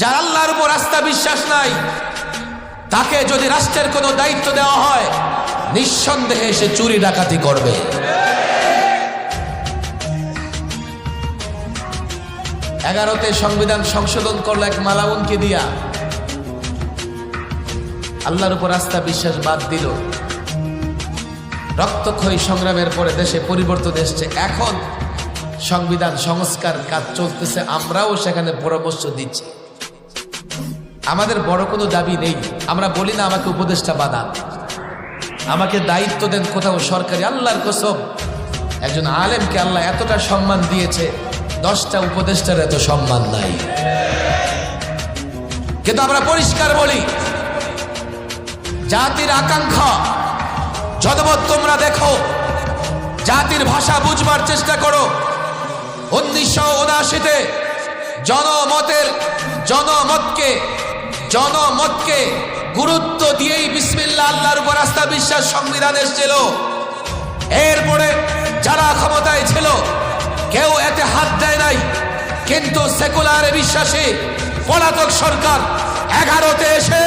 যার আল্লাহর উপর আস্থা বিশ্বাস নাই, তাকে যদি রাষ্ট্রের কোনো দায়িত্ব দেওয়া হয়, নিঃসন্দেহে সে চুরি ডাকাতি করবে। এগারোতে সংবিধান সংশোধন করল এক মালাউনকে দিয়া। আল্লাহর উপর আস্থা বিশ্বাস বাদ দিল। রক্তক্ষয়ী সংগ্রামের পরে দেশে পরিবর্তন এসছে। এখন সংবিধান সংস্কার কাজ চলতেছে, আমরাও সেখানে পরামর্শ দিচ্ছি। আমাদের বড় কোনো দাবি নেই। আমরা বলি না আমাকে উপদেষ্টা বানান আমাকে দায়িত্ব দেন কোথাও সরকারি। আল্লাহর কসম, একজন আলেমকে আল্লাহ এতটা সম্মান দিয়েছে, দশটা উপদেষ্টার এত সম্মান নাই। কিন্তু আমরা পরিষ্কার বলি, জাতির আকাঙ্ক্ষা যতবৎ তোমরা দেখো, জাতির ভাষা বুঝবার চেষ্টা করো। উনিশশো উনআশিতে জনমতের, জনমতকে জনমতকে গুরুত্ব দিয়েই বিসমিল্লা আল্লাহর উপর আস্থা বিশ্বাস সংবিধান এসেছিল। এরপরে যারা ক্ষমতায় ছিল, কেউ এতে হাত দেয় নাই। কিন্তু সেকুলারে বিশ্বাসী পলাতক সরকার এগারোতে এসে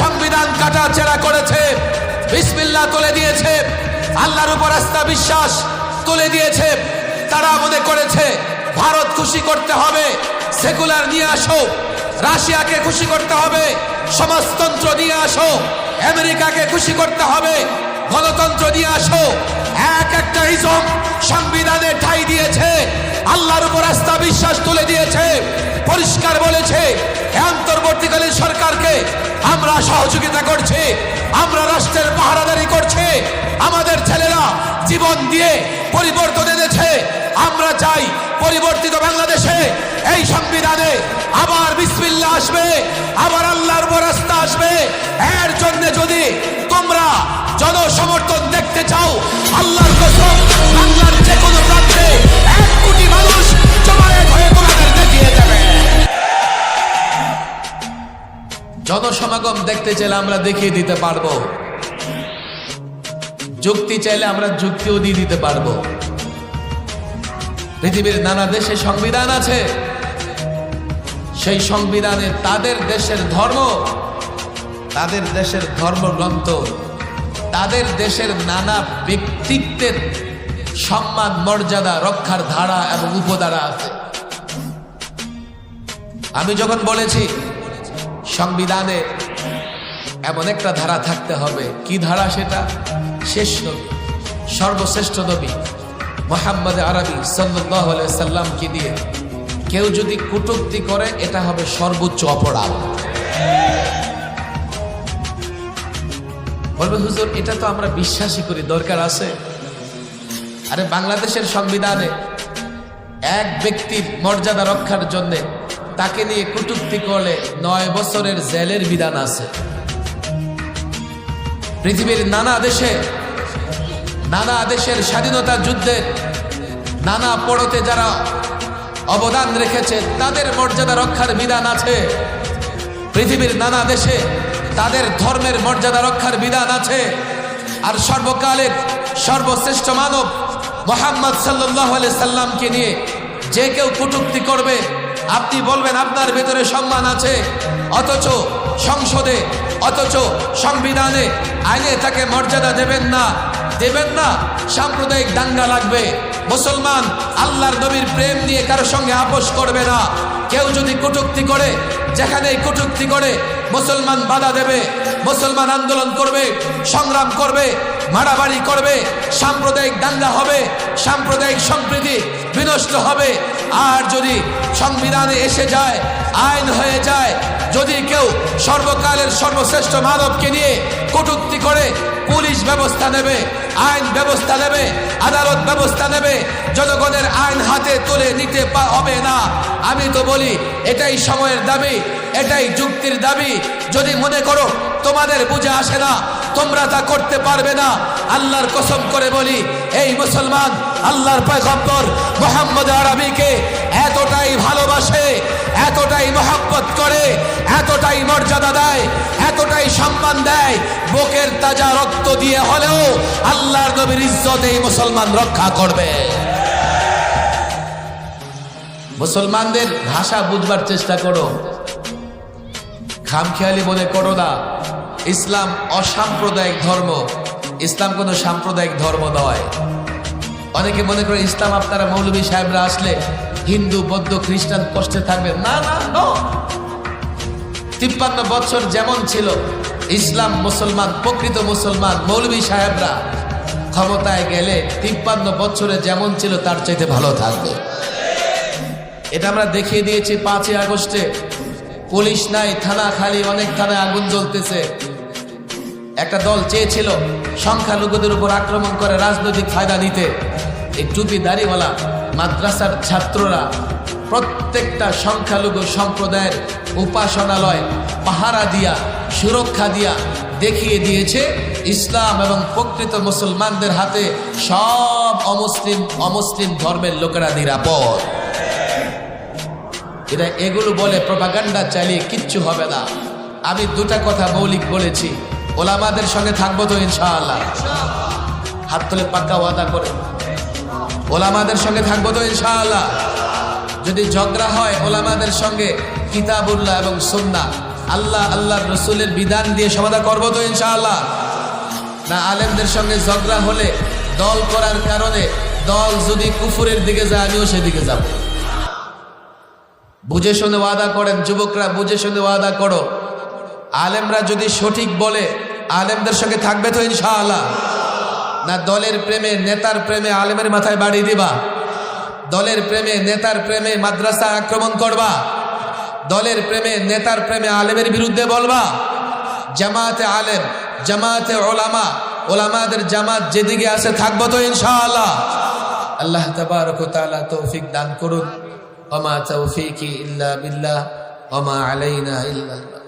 সংবিধান কাটাছেড়া করেছে বিসমিল্লা তুলে দিয়েছে, আল্লাহর উপর আস্থা বিশ্বাস তুলে দিয়েছে, তারা মনে করেছে, ভারত খুশি করতে হবে, সেকুলার নিয়ে আসো। রাশিয়াকে খুশি করতে হবে, সমাজতন্ত্র নিয়ে আসো, আমেরিকাকে খুশি করতে হবে, গণতন্ত্র নিয়ে আসো। এক একটা ইজম সংবিধানে ঠাই দিয়েছে, আল্লাহর উপর আস্থা বিশ্বাস তুলে দিয়েছে, পরিষ্কার বলেছে অন্তর্বর্তীকালীন সরকারকে আমরা সহযোগিতা করছি, আমরা রাষ্ট্রের পাহারাদারি করছি, আমাদের ছেলেরা জীবন দিয়ে পরিবর্তন এনেছে, আমরা চাই পরিবর্তিত বাংলাদেশে এই আসবে, আবার আল্লাহর আস্থা আসবে। এর জন্য যদি তোমরা জনসমর্থন দেখতে চাও, আল্লাহর কসম, বাংলার যে কোনো প্রান্তে এক কোটি মানুষ জমায়েত হয়ে তোমাদের দেখিয়ে দেবে। জনসমাগম দেখতে চাইলে আমরা দেখিয়ে দিতে পারব। যুক্তি চাইলে আমরা যুক্তিও দিয়ে দিতে পারব। পৃথিবীর নানা দেশে সংবিধান আছে। সেই সংবিধানে তাদের দেশের ধর্ম, তাদের দেশের ধর্মগ্রন্থ, তাদের দেশের নানা ব্যক্তিত্বের সম্মান, মর্যাদা, রক্ষার ধারা এবং উপধারা আছে। আমি যখন বলেছি, সংবিধানে এমন একটা ধারা থাকতে হবে, কি ধারা সেটা? শেষ নবী, সর্বশ্রেষ্ঠ নবী, মোহাম্মদ আরবি সাল্লাহ সাল্লামকে দিয়ে কেউ যদি কুটুক্তি করে, এটা হবে সর্বোচ্চ অপরাধ। বলবে, হুজুর, এটা তো আমরা বিশ্বাসই করি, দরকার আছে। আরে, বাংলাদেশের সংবিধানে এক ব্যক্তির মর্যাদা রক্ষার জন্য তাকে নিয়ে কুটুক্তি করলে নয় বছরের জেলের বিধান আছে। পৃথিবীর নানা দেশে, নানা দেশের স্বাধীনতা যুদ্ধের নানা পড়তে যারা অবদান রেখেছে, তাদের মর্যাদা রক্ষার বিধান আছে। পৃথিবীর নানা দেশে তাদের ধর্মের মর্যাদা রক্ষার বিধান আছে। আর সর্বকালের সর্বশ্রেষ্ঠ মানব মোহাম্মদ সাল্লাহ সাল্লামকে নিয়ে যে কেউ কটুক্তি করবে, আপনি বলবেন, আপনার ভেতরে সম্মান আছে। অথচ সংসদে, অথচ সংবিধানে আইনে তাকে মর্যাদা দেবেন না। দেবেন না, সাম্প্রদায়িক দাঙ্গা লাগবে। মুসলমান আল্লাহর নবীর প্রেম নিয়ে কারোর সঙ্গে আপোষ করবে না। কেউ যদি কটুক্তি করে, যেখানেই কটুক্তি করে, মুসলমান বাধা দেবে, মুসলমান আন্দোলন করবে, সংগ্রাম করবে, মারামারি করবে, সাম্প্রদায়িক দাঙ্গা হবে, সাম্প্রদায়িক সম্প্রীতি বিনষ্ট হবে। আর যদি সংবিধানে এসে যায়, আইন হয়ে যায় যদি কেউ সর্বকালের সর্বশ্রেষ্ঠ মানবকে নিয়ে কটুক্তি করে পুলিশ ব্যবস্থা নেবে, আইন ব্যবস্থা নেবে, আদালত ব্যবস্থা নেবে, জনগণের আইন হাতে তুলে নিতে হবে না। আমি তো বলি, এটাই সময়ের দাবি, এটাই যুক্তির দাবি। যদি মনে করো তোমাদের বুঝে আসে না, তোমরা তা করতে পারবে না, আল্লাহর কসম করে বলি, এই মুসলমান, আল্লাহর পয়গম্বর মোহাম্মদ আরবিকে এতটাই ভালোবাসে, এতটাই মহাব্বত করে, এতটাই মর্যাদা দেয়, এতটাই সম্মান দেয়, বুকের তাজা রক্ত দিয়ে হলেও আল্লাহর নবীর ইজ্জত এই মুসলমান রক্ষা করবে। মুসলমানদের ভাষা বুঝবার চেষ্টা করো। খামখেয়ালি মনে করো না। ইসলাম অসাম্প্রদায়িক ধর্ম। ইসলাম কোনো সাম্প্রদায়িক ধর্ম নয়। অনেকে মনে করে ইসলাম আপনারা মৌলভী সাহেবরা আসলে হিন্দু, বৌদ্ধ, খ্রিস্টান কষ্টে থাকবে। না না। তিপ্পান্ন বছর যেমন ছিল, ইসলাম মুসলমান, প্রকৃত মুসলমান মৌলভী সাহেবরা ক্ষমতায় গেলে তিপ্পান্ন বছরে যেমন ছিল, তার চাইতে ভালো থাকবে। এটা আমরা দেখিয়ে দিয়েছি পাঁচই আগস্টে। পুলিশ নাই, থানা খালি, অনেক থানায় আগুন জ্বলতেছে। একটা দল চেয়েছিল সংখ্যালঘুদের উপর আক্রমণ করে রাজনৈতিক ফায়দা নিতে। এই টুপি দাড়িওয়ালা মাদ্রাসার ছাত্ররা প্রত্যেকটা সংখ্যালঘু সম্প্রদায়ের উপাসনালয় পাহারা দিয়া, সুরক্ষা দিয়া দেখিয়ে দিয়েছে ইসলাম এবং প্রকৃত মুসলমানদের হাতে সব অমুসলিম অমুসলিম ধর্মের লোকেরা নিরাপদ। এরা এগুলো বলে প্রপাগান্ডা চালিয়ে কিচ্ছু হবে না। আমি দুটা কথা মৌলিক বলেছি। ওলামাদের সঙ্গে থাকব তো ইনশাআল্লাহ। হাত তুলে পাক্কা ওয়াদা করে। ওলামাদের সঙ্গে থাকব তো ইনশাআল্লাহ। যদি ঝগড়া হয় ওলামাদের সঙ্গে কিতাবুল্লাহ এবং সুন্না আল্লাহ আল্লাহ রসুলের বিধান দিয়ে সমাধা করব তো ইনশাআল্লাহ। না, আলেমদের সঙ্গে ঝগড়া হলে দল করার কারণে দল যদি কুফুরের দিকে যায়, আমিও সেদিকে যাব। বুঝে শুনে ওয়াদা করেন, যুবকরা বুঝে শুনে ওয়াদা করো। আলেমরা যদি সঠিক বলে, আলেমদের সঙ্গে থাকবে তো ইনশাআল্লাহ। না দলের প্রেমে, নেতার প্রেমে আলেমের মাথায় বাড়ি দিবা। দলের প্রেমে, নেতার প্রেমে মাদ্রাসা আক্রমণ করবা। দলের প্রেমে, নেতার প্রেমে আলেমের বিরুদ্ধে বলবা। জামাতে আলেম, জামাতে ওলামা, ওলামাদের জামাত যেদিকে আছে থাকব তো ইনশাআল্লাহ। আল্লাহ তাবারক তৌফিক দান করুন। ওমা তৌফিকি ইল্লা বিল্লাহ ওমা আলাইনা ইল্লাল্লাহ।